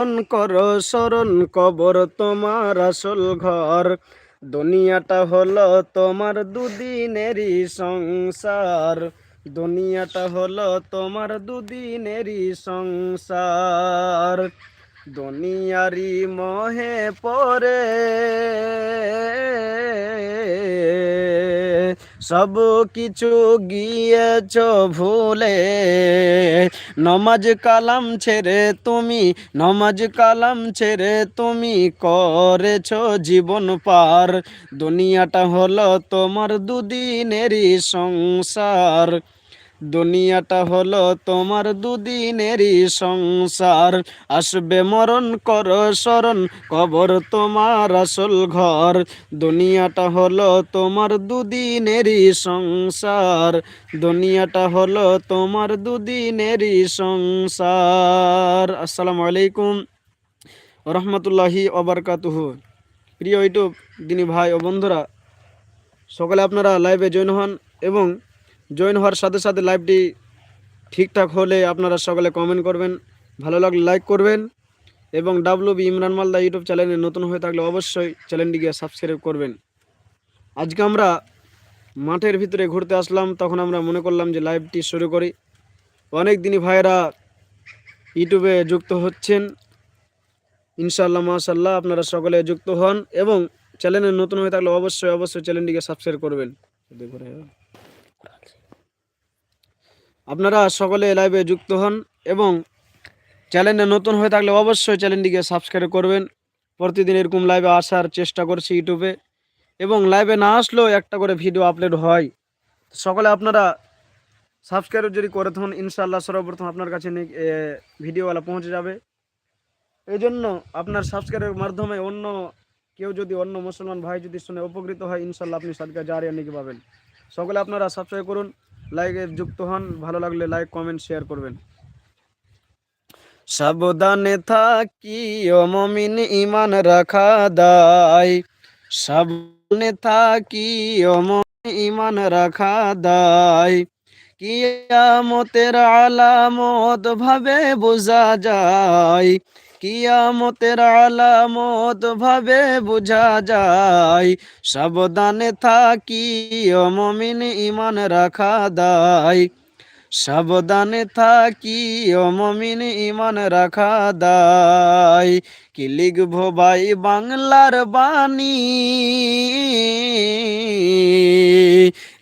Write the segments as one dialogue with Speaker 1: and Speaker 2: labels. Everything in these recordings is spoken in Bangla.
Speaker 1: কর স্মরণ কবর তোমার আসল ঘর। দুনিয়াটা হলো তোমার দুদিনেরই সংসার। দুনিয়াটা হলো তোমার দুদিনেরই সংসার। দুনিয়ারি মহে পরে সব কিছু গিয়েছ ভুলে। নমাজ কালাম ছেড়ে তুমি, নমাজ কালাম ছেড়ে তুমি করেছ জীবন পার। দুনিয়াটা হলো তোমার দুদিনেরই সংসার। দুনিয়াটা হলো তোমার দুদিনেরই সংসার। আসবে মরণ, কর স্মরণ, কবর তোমার আসল ঘর। দুনিয়াটা হলো তোমার দুদিনেরই সংসার। দুনিয়াটা হলো তোমার দুদিনেরই সংসার। আসসালামু আলাইকুম রহমতুল্লাহি ওবরকাতুহু। প্রিয় ইউটিউব দিনী ভাই ও বন্ধুরা, সকালে আপনারা লাইভে জয়েন হন এবং জয়েন হওয়ার সাথে সাথে লাইভটি ঠিকঠাক হলে আপনারা সকলে কমেন্ট করবেন। ভালো লাগলে লাইক করবেন এবং W B Imran Malda YouTube চ্যানেলে নতুন হয়ে থাকলে অবশ্যই চ্যানেলটিকে সাবস্ক্রাইব করবেন। আজকে আমরা মাঠের ভিতরে ঘুরতে আসলাম, তখন আমরা মনে করলাম যে লাইভটি শুরু করি। অনেক দিনই ভাইয়েরা ইউটিউবে যুক্ত হচ্ছেন। ইনশাআল্লাহ মাশাল্লাহ আপনারা সকলে যুক্ত হন এবং চ্যানেলে নতুন হয়ে থাকলে অবশ্যই অবশ্যই চ্যানেলটিকে সাবস্ক্রাইব করবেন। আপনারা সকলে লাইভে যুক্ত হন এবং চ্যানেলে নতুন হয়ে থাকলে অবশ্যই চ্যানেলটিকে সাবস্ক্রাইব করবেন। প্রতিদিন এরকম লাইভে আসার চেষ্টা করছি ইউটিউবে এবং লাইভে না আসলেও একটা করে ভিডিও আপলোড হয়। সকলে আপনারা সাবস্ক্রাইব যদি করে থাকুন, ইনশাআল্লাহ সর্বপ্রথম আপনার কাছে ভিডিওওয়ালা পৌঁছে যাবে। এই জন্য আপনার সাবস্ক্রাইবের মাধ্যমে অন্য কেউ যদি, অন্য মুসলমান ভাই যদি শুনে উপকৃত হয় ইনশাল্লাহ আপনি সাদকা জারিয়া নাকি পাবেন। সকলে আপনারা সাবস্ক্রাইব করুন। লাইকে যুক্ত হন, ভালো লাগলে লাইক কমেন্ট শেয়ার করবেন। সাবধানে থাকি ও মমিন ইমান রাখা দায়। সাবধানে থাকি ও মমিন ইমান রাখা দায়। কিয়ামতের আলামত ভাবে বোঝা যায়। কিয়ামতের আলামত ভাবে বোঝা যায়। সাবধানে থাকি অমমিন মমিন ইমান রাখা দায়। সাবধানে থাকি ও মমিন ইমান রাখা দায়। কি লিখব ভাই বাংলার বাণী?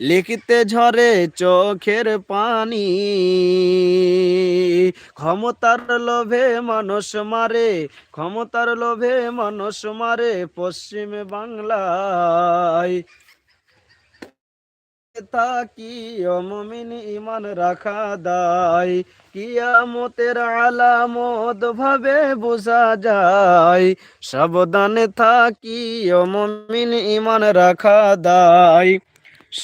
Speaker 1: লিখতে ঝরে চোখের পানি। ক্ষমতার লোভে মানুষ মারে, ক্ষমতার লোভে মানুষ মারে পশ্চিম বাংলায়। তাকি অমমিন ইমান রাখা দায়। কিয়ামতের আলামত ভাবে বোঝা যায়। সাবধানে থাকি অমমিন ইমান রাখা দায়।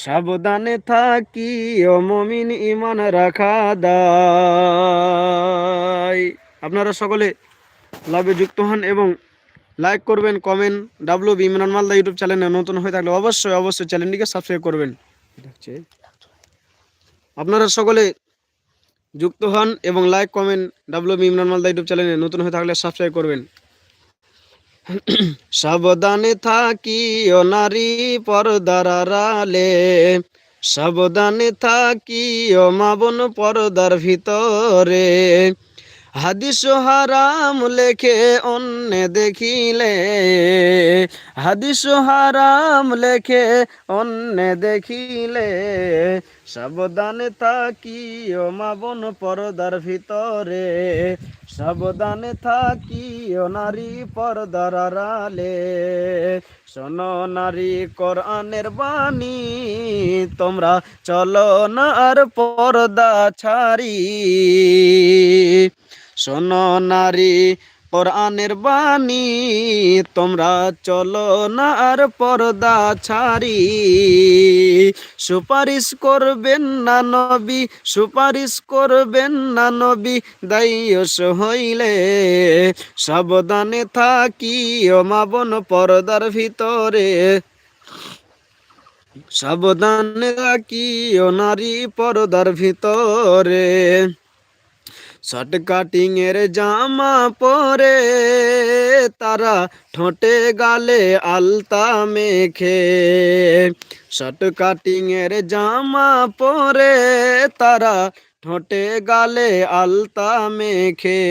Speaker 1: সাবধানে থাকি অমমিন ইমান রাখা দায়। আপনারা সকলে লাভে যুক্ত হন এবং লাইক করবেন, comment W B Imran Malda YouTube চ্যানেলে নতুন হয়ে থাকলে অবশ্যই অবশ্যই চ্যানেলটিকে সাবস্ক্রাইব করবেন। আপনারা সকলে যুক্ত হন এবং like comment W B Imran Malda YouTube চ্যানেলে নতুন হয়ে থাকলে সাবস্ক্রাইব করবেন। সাবধানে থাকি ও নারী পর্দার আড়ালে। সাবধানে থাকি ও মাবন পর্দার ভিতরে। হাদিস হারাম লেখে অন্য দেখিলে। হাদিস হারাম লেখে অন্য দেখিলে। সাবধানে থাকি ও মাবন পর্দার ভিতরে। সাবধানে থাকি ও নারী পর্দার আড়ালে। শোনো নারী কোরআনের বাণী, তোমরা চলো না আর পর্দা ছাড়ি। শোনো নারী, কোরআনের বাণী, তোমরা চলো না আর পর্দা ছাড়ি। সুপারিশ করবেন না নবী, সুপারিশ করবেন না নবী দায়স হইলে সাবধানে থাকি ও মাবন পর্দার ভিতরে। সাবধানে থাকি ও নারী পর্দার ভিতরে। শর্ট কাটিং এর জামা পরে তারা ঠোঁটে গালে আলতা মেখে। শর্ট কাটিং এর জামা পরে তারা ঠোঁটে গালে আলতা মেখে।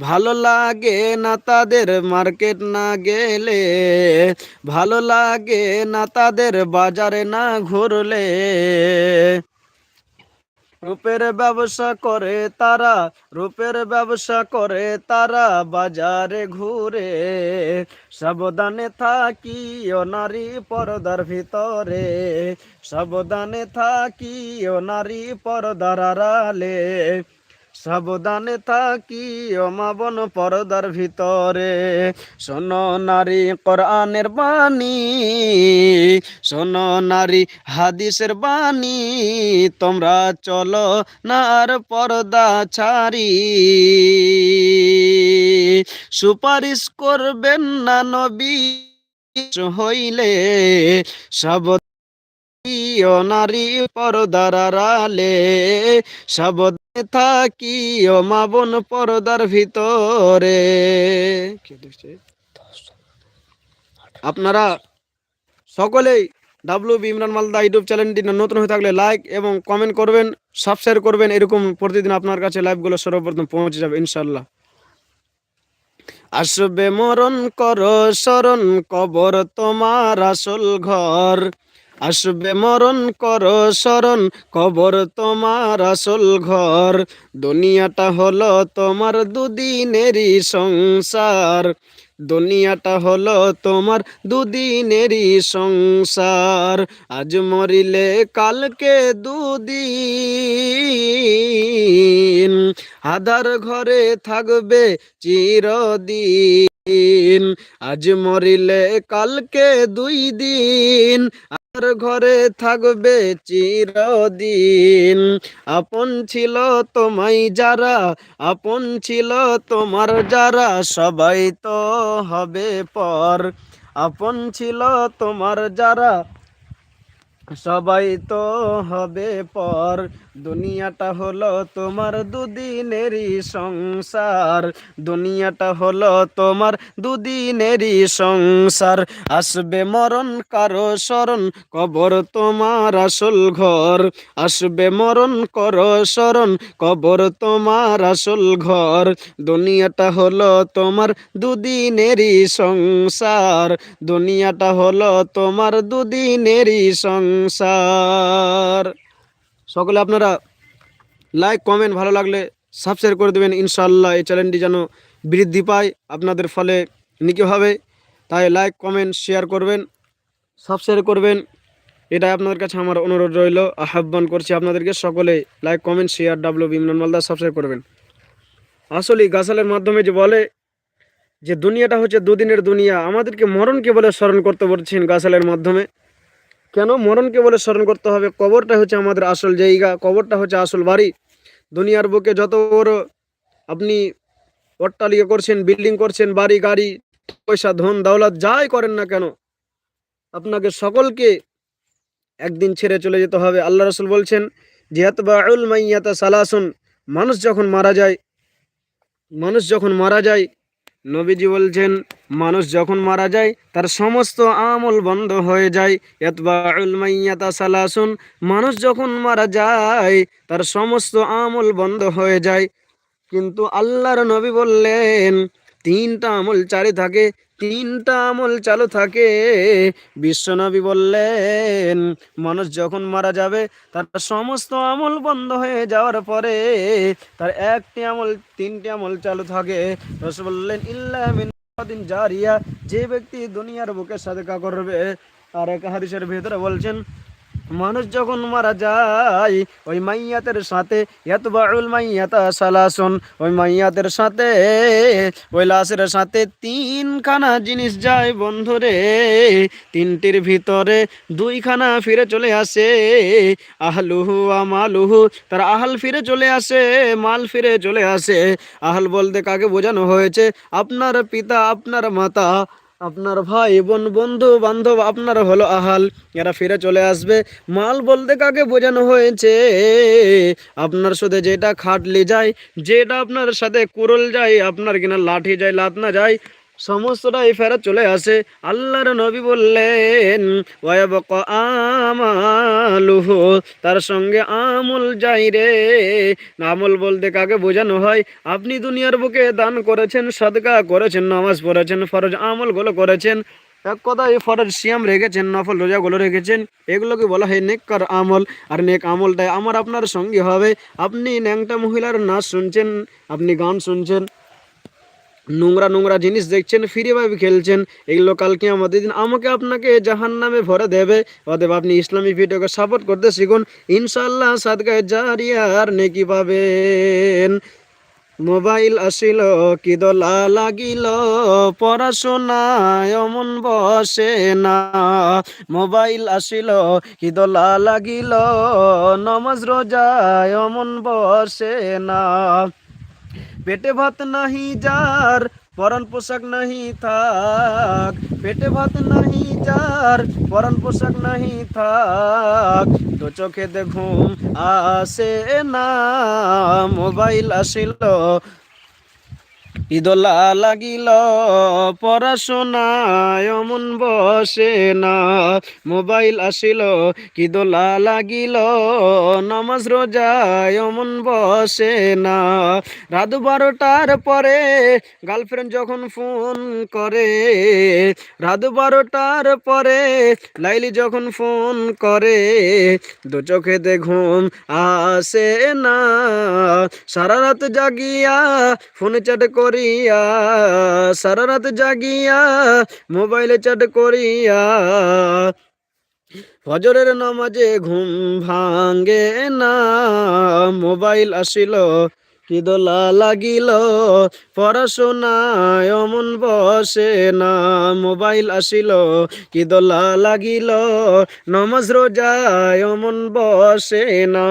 Speaker 1: ভালো লাগে না তাদের মার্কেট না গেলে। ভালো লাগে না তাদের বাজারে না ঘুরলে। রূপের ব্যবসা করে তারা, রূপের ব্যবসা করে তারা বাজারে ঘুরে। সাবধানে থাকি ও নারী পরদার ভিতরে। সাবধানে থাকি ও নারী পরদার আড়ালে। সাবধানে থাকি অমাবন পর্দার ভিতরে। শোন নারী কোরআনের বাণী, শোনো নারী হাদিসের বাণী, তোমরা চলো নার পর্দা ছাড়ি। সুপারিশ করবেন না নবী হইলে সব ও নারী পর্দার আড়ালে, সাবধানে থাকি ও মাবন পর্দার ভিতরে। আপনারা সকলেই ডাব্লু ইমরান মালদা ইউটিউব চ্যানেলটি নতুন হয়ে থাকলে লাইক এবং কমেন্ট করবেন, সাবস্ক্রাইব করবেন, এরকম প্রতিদিন আপনার কাছে লাইভগুলো সর্বপ্রথম পৌঁছে যাবে ইনশাল্লাহ আসবে মরণ কর, শরণ কবর তোমার আসল ঘর। আসবে মরণ কর শরণ, কবর তোমার আসল ঘর। দুনিয়াটা হলো তোমার দুদিনেরই সংসার। দুনিয়াটা হলো তোমার দুদিনেরই সংসার। আজ মরিলে কালকে দুদিন আধার ঘরে থাকবে চিরদিন। আজ মরিলে কালকে দুই দিন আর ঘরে থাকবে চিরদিন। আপন ছিল তোমায় যারা, আপন ছিল তোমার যারা, সবাই তো হবে পর। আপন ছিল তোমার যারা, সবাই তো হবে পর। দুনিয়াটা হলো তোমার দুদিনেরই সংসার। দুনিয়াটা হলো তোমার দুদিনেরই সংসার। আসবে মরণ কারও স্মরণ কবর তোমার আসল ঘর। আসবে মরণ করো স্মরণ কবর তোমার আসল ঘর। দুনিয়াটা হলো তোমার দুদিনেরই সংসার। দুনিয়াটা হলো তোমার দুদিনেরই সংসার। সকলে আপনারা লাইক কমেন্ট ভালো লাগলে সাবস্ক্রাইব করে দেবেন। ইনশাল্লাহ এই চ্যানেলটি যেন বৃদ্ধি পায়, আপনাদের ফলে নিকে হবে। তাই লাইক কমেন্ট শেয়ার করবেন সাবস্ক্রাইব করবেন। এটা আপনাদের কাছে আমার অনুরোধ রইল। আহ্বান করছি আপনাদেরকে সকলে লাইক কমেন্ট শেয়ার ডাব্লিউ বিমরান মালদা সাবস্ক্রাইব করবেন। আসলে গাছালের মাধ্যমে যে বলে যে দুনিয়াটা হচ্ছে দুদিনের দুনিয়া, আমাদেরকে মরণকে বলে স্মরণ করতে বলছেন গাছালের মাধ্যমে। কেন মরণকে বলে স্মরণ করতে হবে? কবরটা হচ্ছে আমাদের আসল জায়গা, কবরটা হচ্ছে আসল বাড়ি। দুনিয়ার বুকে যত বড় আপনি অট্টালিকা করছেন, বিল্ডিং করছেন, বাড়ি, গাড়ি, পয়সা, ধন, দৌলত, যাই করেন না কেন, আপনাকে সকলকে একদিন ছেড়ে চলে যেতে হবে। আল্লাহ রসুল বলছেন, জিয়াতবাউল মাইয়াতা সালাসুন। মানুষ যখন মারা যায়, মানুষ যখন মারা যায়, নবীজি বলছেন মানুষ যখন মারা যায়, তার সমস্ত আমল বন্ধ হয়ে যায়। ইয়াতবাউল মাইয়াতা সালাসুন। মানুষ যখন মারা যায়, তার সমস্ত আমল বন্ধ হয়ে যায়। কিন্তু আল্লাহর নবী বললেন, তিনটা আমল চারি থাকে, তিনটা আমল চালু থাকে। বিশ্বনবী বললেন, মানুষ যখন মারা যাবে, তার সমস্ত আমল বন্ধ হয়ে যাওয়ার পরে, তার একটি আমল, তিনটি আমল চালু থাকে। বললেন, ইল্লা দিন জারিয়া যে ব্যক্তি দুনিয়ার বুকে সাদকা করবে আর এক হাদিসের ভেতরে বলছেন মানুষ যখন মারা যায়, ওই মাইয়াতের সাথে ইয়াতবাউল মাইয়াতা সালাসন, ওই মাইয়াতের সাথে, ওই লাশের সাথে তিনখানা জিনিস যায় বন্ধুরে তিনটির ভিতরে দুইখানা ফিরে চলে আসে, আহলুহু আমালুহু তার আহাল ফিরে চলে আসে, মাল ফিরে চলে আসে। আহাল বলতে কাকে বোঝানো হয়েছে? আপনার পিতা, আপনার মাতা। আপনার ভাই, বোন, বন্ধু, বান্ধব, আপনার হলো আহাল। এরা ফিরে চলে আসবে। মাল বলতে কাকে বোঝানো হয়েছে? আপনার সাথে যেটা খাটলি যায়, যেটা আপনার সাথে কুরল যায়, আপনার কিনা লাঠি যায়, লাত না যায় সমস্তটাই ফেরত চলে আসে। আল্লাহর নবী বললেন ওয়াবক আমালুহ তার সঙ্গে আমল যাই রে। আমল বলতে কাকে বোঝানো হয়? আপনি দুনিয়ার বুকে দান করেছেন, সদকা করেছেন, নামাজ পড়েছেন, ফরজ আমলগুলো করেছেন, এক কথায় ফরজ সিয়াম রেখেছেন, নফল রোজাগুলো রেখেছেন, এগুলোকে বলা হয় নেককার আমল। আর নেক আমলটাই আমার আপনার সঙ্গে হবে। আপনি ন্যাংটা মহিলার নাচ শুনছেন, আপনি গান শুনছেন। নোংরা নোংরা জিনিস দেখছেন ফ্রিভাবে খেলছেন। এগুলো কালকে আমাদের দিন আমাকে আপনাকে জাহান নামে ভরে দেবে। অতএব আপনি ইসলামী ভিডিওকে সাপোর্ট করতে শিখুন। ইনশাল্লাহ সাদগায় জারিয়ার নেকি পাবেন। মোবাইল আসিল, কি দোলা লাগিল? পড়াশোনায় অমন বসে না। মোবাইল আসিল, কি দোলা লাগিল? নমাজ রোজায় অমন বসে না। পেটে ভাত নাহি যার পরন পোশাক নাহি থাক। পেটে ভাত নাহি যার পরন পোশাক নাহি থাক। তো চোখে দেখুম আসে না, মোবাইল আসিল ইদলা লাগিল, পড়াশোনায় অমন বসে না। মোবাইল আসিল কি দোলা লাগিল, নমাজ রোজায় অমন বসে না। রাত বারোটার পরে গার্লফ্রেন্ড যখন ফোন করে, রাত বারোটার পরে লাইলি যখন ফোন করে, দু চোখেতে ঘুম আসে না। সারা রাত জাগিয়া ফোনে চ্যাট করিয়া সারা রাত জাগিয়া, মোবাইলে চ্যাট করিয়া, ফজরের নামাজে ঘুম ভাঙ্গে না। মোবাইল আসিল কি দোলা লাগিল, পড়াশোনায় অমন বসে না। মোবাইল আসিল কি দোলা লাগিল, নমাজ রোজায় অমন বসে না।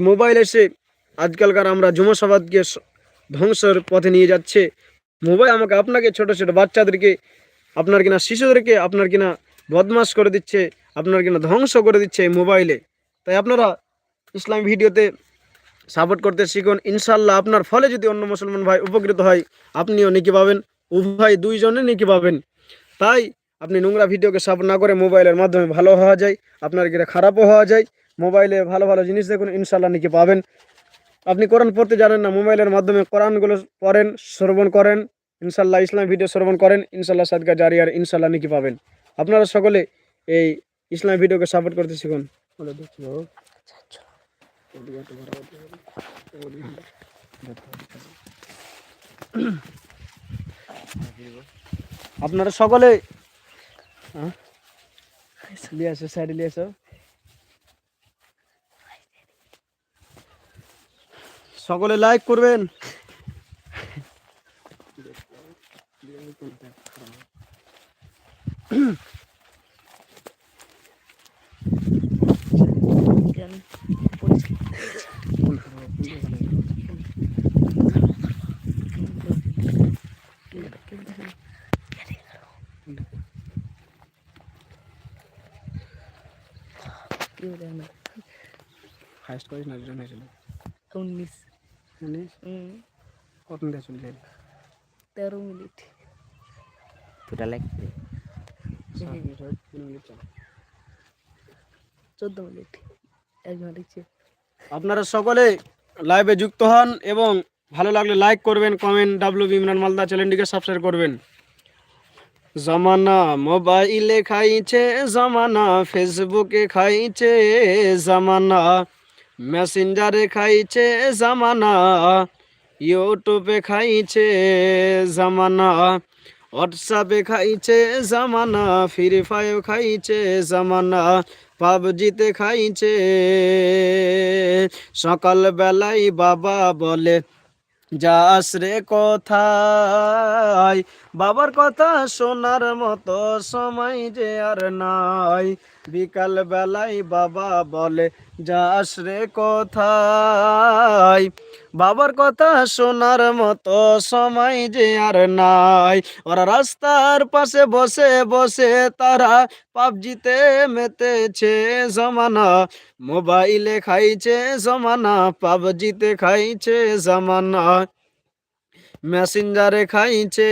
Speaker 1: মোবাইল এসে আজকালকার আমরা যুবসমাজকে স- ধ্বংসের পথে নিয়ে যাচ্ছে। মোবাইল আমাকে আপনাকে ছোট ছোট বাচ্চাদেরকে, আপনার কিনা শিশুদেরকে, আপনার কিনা বদমাস করে দিচ্ছে, আপনার কিনা ধ্বংস করে দিচ্ছে এই মোবাইলে। তাই আপনারা ইসলাম ভিডিওতে সাপোর্ট করতে শিখুন। ইনশাল্লাহ আপনার ফলে যদি অন্য মুসলমান ভাই উপকৃত হয়, আপনিও নেকি পাবেন, উভয় দুইজনে নেকি পাবেন। তাই আপনি নোংরা ভিডিওকে সাপোর্ট না করে মোবাইলের মাধ্যমে ভালো হওয়া যায়, আপনার কিনা খারাপও হওয়া যায়, মোবাইলে ভালো ভালো জিনিস দেখুন ইনশাল্লাহ নাকি পাবেন। আপনি কোরআন পড়তে জানেন না মোবাইলের মাধ্যমে কোরআনগুলো পড়েন শ্রবণ করেন ইনশাল্লাহ ইসলাম ভিডিও শ্রবণ করেন ইনশাল্লাহ সাদকা জারি আর ইনশাল্লাহ নাকি পাবেন। আপনারা সকলে এই ইসলাম ভিডিওকে সাপোর্ট করতে শিখুন। বলে আপনারা সকলে হ্যাঁ? নিয়ে আসো সাইডে আসো। সকলে লাইক করবেন হাইস্ট করিস না জন হয়েছিল
Speaker 2: উনিশ
Speaker 1: মানে
Speaker 2: হুম,
Speaker 1: কত দিয়ে চলে যায়
Speaker 2: তেরো মিনিট
Speaker 3: দুটা লাইক
Speaker 2: চোদ্দ মিনিট। এক ঘণ্টা
Speaker 1: আপনারা সকলে লাইভে যুক্ত হন এবং ভালো লাগলে লাইক করবেন কমেন্ট ডাব্লিউ ইমরান মালদা চ্যানেলটিকে সাবস্ক্রাইব করবেন। জামানা মোবাইলে খাইছে, জমানা ফেসবুকে খাইছে, জামানা মেসেঞ্জারে খাইছে, জামানা ইউটিউবে খাইছে, জামানা হোয়াটসঅ্যাপে খাইছে, জামানা ফ্রি ফায়ার খাইছে, জামানা পাবজিতে খাইছে। সকাল বেলায় বাবা বলে যাস রে কোথায় বাবার কথা শোনার মতো সময় যে আর নাই। বিকাল বেলায় বাবা বলে, যাস রে কোথায়? বাবার কথা শোনার মতো সময় যে আর নাই। ওরা রাস্তার পাশে বসে বসে তারা পাবজিতে মেতেছে জমানা। মোবাইলে খাইছে জমানা, পাবজিতে খাইছে জমানা। মেসেঞ্জারে খাইছে।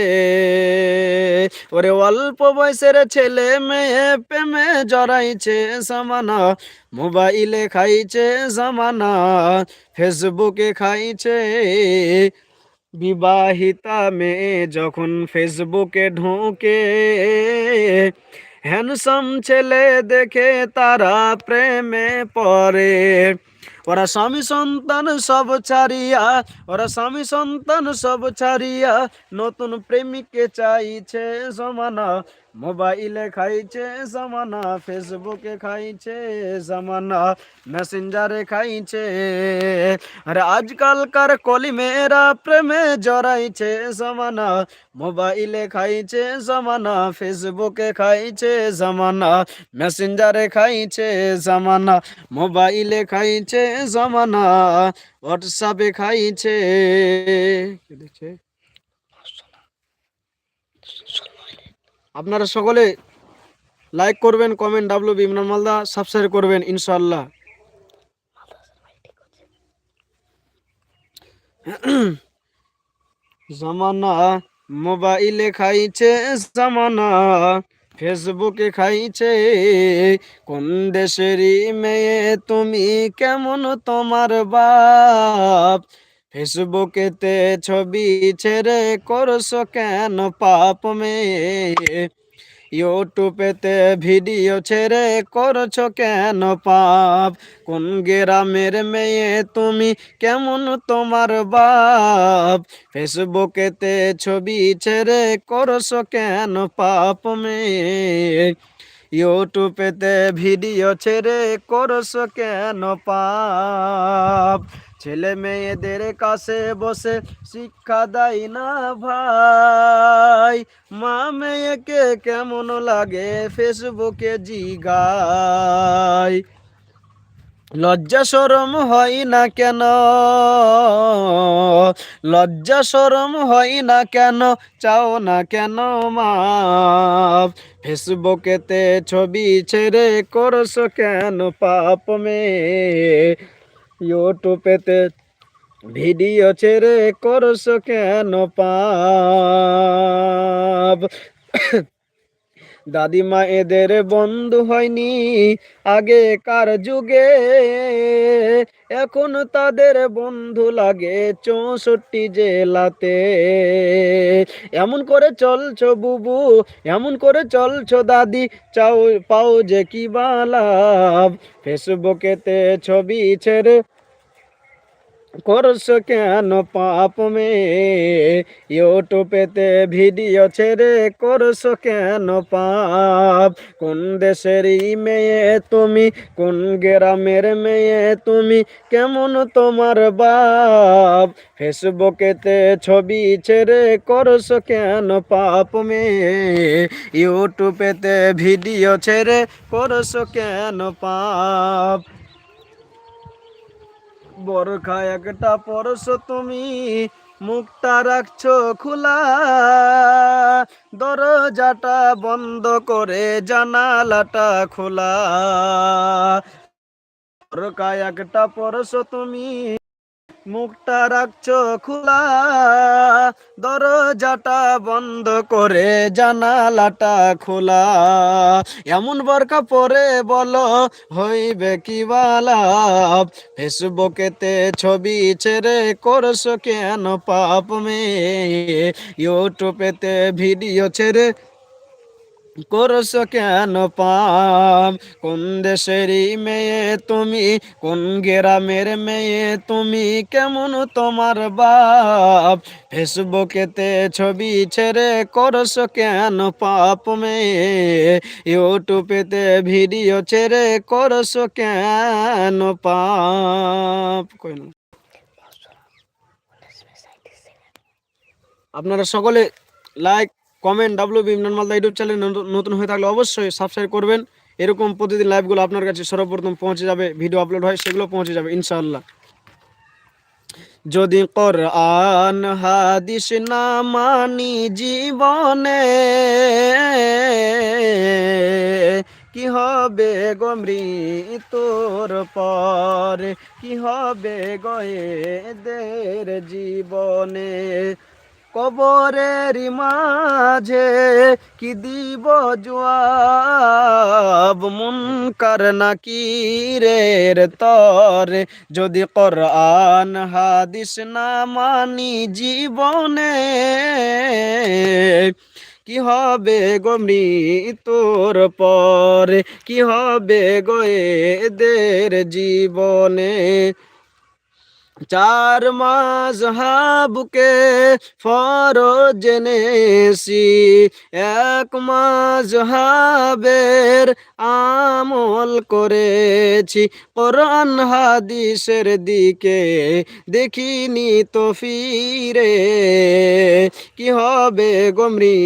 Speaker 1: ওরে অল্প বয়সের ছেলে মেয়ে প্রেমে জড়াইছে জামানা। মোবাইলে খাইছে জামানা ফেসবুকে খাইছে। বিবাহিতা মেয়ে যখন ফেসবুকে ঢোকে হ্যান্ডসাম ছেলে দেখে তারা প্রেমে পড়ে। ওরা স্বামী সন্তান সব ছাড়িয়া ওরা স্বামী সন্তান সব ছাড়িয়া নতুন প্রেমিককে চাইছে জমানা। মোবাইলে খাইছে জমানা, ফেসবুকে খাইছে জমানা, মেসেঞ্জারে খাইছে আরে আজকালকার কলি মেয়েরা প্রেমে জড়াইছে জমানা, মোবাইলে খাইছে জমানা, ফেসবুকে খাইছে জমানা, মেসেঞ্জারে খাইছে জমানা, মোবাইলে খাইছে জমানা, হোয়াটসঅ্যাপে খাইছে? আপনারা সকলে লাইক করবেন comment W Imran Malda subscribe করবেন ইনশাল্লাহ জামানা মোবাইলে খাইছে, জামানা ফেসবুকে খাইছে, কোন দেশেরই মেয়ে তুমি কেমন তোমার বাপ? ফেসবুকেতে ছবি ছেড়ে করছ কেন পাপ মেয়ে? ইউটিউবেতে ভিডিও ছেড়ে করছ কেন পাপ? কোন গ্রামের মেয়ে তুমি? কেমন তোমার বাপ? ফেসবুকেতে ছবি ছেড়ে করছ কেন পাপ মেয়ে? ইউটিউবেতে ভিডিও ছেড়ে করছ কেন পাপ? ছেলে মেয়েদের কাছে বসে শিক্ষা দেয় না ভাই। মা মেয়েকে কেমন লাগে ফেসবুকে জিগায়। লজ্জা সরম হয় না কেন? লজ্জা সরম হয় না কেন? চাও না কেন মা ফেসবুকেতে ছবি ছেড়ে করছ কেন পাপ মে ইউটিউবেতে ভিডিও ছেড়ে করছ কেন পাপ? দাদিমা এদের বন্ধু হয়নি আগেকার যুগে? এখন তাদের বন্ধু লাগে চৌষট্টি জেলাতে। এমন করে চলছো বুবু, এমন করে চলছো দাদি, চাও, পাও যে কি বালাভ ফেসবুকেতে ছবি ছেড়ে করছ কেন পাপ মে? ইউটিউবেতে ভিডিও ছেড়ে করছ কেন পাপ? কোন দেশের মেয়ে তুমি? কোন গ্রামের মেয়ে তুমি? কেমন তোমার বাপ? ফেসবুকেতে ছবি ছেড়ে করছ কেন পাপ মে? ইউটিউবেতে ভিডিও ছেড়ে করছ কেন পাপ? বরখা একটা পরশ তুমি মুখটা রাখছো খোলা। দরজাটা বন্ধ করে জানালাটা খোলা। বরখা একটা পরশ তুমি মুখটা রাখছো খোলা, দরজাটা বন্ধ করে জানালাটা খোলা। এমন বরকা পরে বলো, হইবে কি বালাপ ফেসবুকেতে ছবি ছেড়ে করছ কেন পাপ মে ইউটিউবেতে ভিডিও ছেড়ে করছ কেন পাম কোন দেশেরই মেয়ে তুমি কোন গ্রামের মেয়ে তুমি কেমন তোমার বাপ ফেসবুকেতে ছবি ছেড়ে করছ কেন পাপ মেয়ে ইউটিউবেতে ভিডিও ছেড়ে করছ কেন পাপ আপনারা সকলে like comment W B Imran Malda YouTube channel নতুন হয়ে থাকলে অবশ্যই সাবস্ক্রাইব করবেন। এরকম প্রতিদিন লাইভগুলো আপনার কাছে সর্বপ্রথম পৌঁছে যাবে ভিডিও আপলোড হয়, সেগুলো পৌঁছে যাবে, ইনশাআল্লাহ। যদি কোরআন, হাদিস না মানি জীবনে, কি হবে গমরি তোর পর? কি হবে গয়েদের জীবনে? কবরের মাঝে কি দিব জবাব? মুনকার নাকিরের তরে যদি কোরআন, হাদিস না মানি জীবনে, কি হবে গমরি তোর পরে? কি হবে গয়েদের জীবনে? চার মাস হাবুকে ফরজ জেনেছি এক মাস হাবের আমল করেছি। কোরআন হাদিসের দিকে দেখিনি তো ফিরে, কি হবে গমরি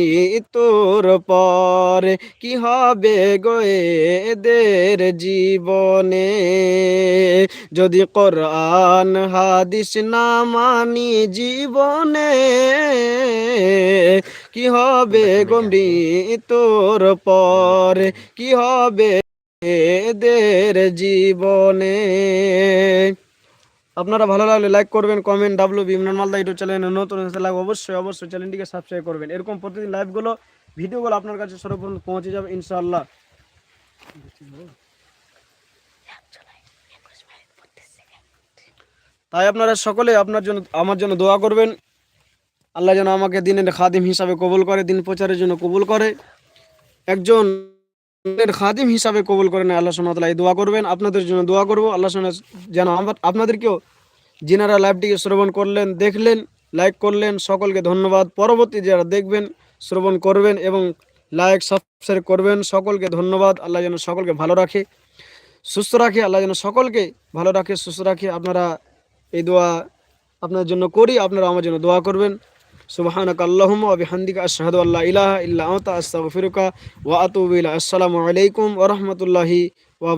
Speaker 1: তোর পরে? কি হবে গোয়েদের জীবনে? যদি কোরআন হাদিস না মানি জীবনে কি হবে গমরি তোর পরে? কি হবে এদের জীবনে? আপনারা ভালো লাগলে লাইক করবেন কমেন্ট ডাব্লু বিমনান মালদা ইউটিউব চ্যানেলে নতুন লাইক অবশ্যই অবশ্যই চ্যানেলটিকে সাবস্ক্রাইব করবেন। এরকম প্রতিদিন লাইভগুলো ভিডিওগুলো আপনার কাছে সর্বপ্রথম পৌঁছে যাবে ইনশাআল্লাহ। তাই আপনারা সকলে আপনার জন্য, আমার জন্য দোয়া করবেন। আল্লাহ যেন আমাকে দিনের খাদিম হিসাবে কবুল করে, দিন প্রচারের জন্য কবুল করে। একজন খাদিম হিসাবে কবুল করে না আল্লাহ সোনাতলা এই দোয়া করবেন। আপনাদের জন্য দোয়া করব। আল্লাহ সোনা যেন আমার, আপনাদেরকেও যিনারা লাইভটিকে শ্রবণ করলেন, দেখলেন, লাইক করলেন, সকলকে ধন্যবাদ। পরবর্তী যারা দেখবেন, শ্রবণ করবেন এবং লাইক, সাবস্ক্রাইব করবেন, সকলকে ধন্যবাদ। আল্লাহ যেন সকলকে ভালো রাখে, সুস্থ রাখে। আল্লাহ যেন সকলকে ভালো রাখে, সুস্থ রাখে। আপনারা এই দোয়া আপনার জন্য করি, আপনারা আমার জন্য দোয়া করবেন। সুবাহানক আল্লাহম ওয়া বিহামদিকা আশহাদু ইলাহ ইলাহা ইল্লা আনতা, আস্তাগফিরুকা ওয়া আতুবু ইলাইক। আসসালামু আলাইকুম ওয়া রাহমাতুল্লাহি ওয়া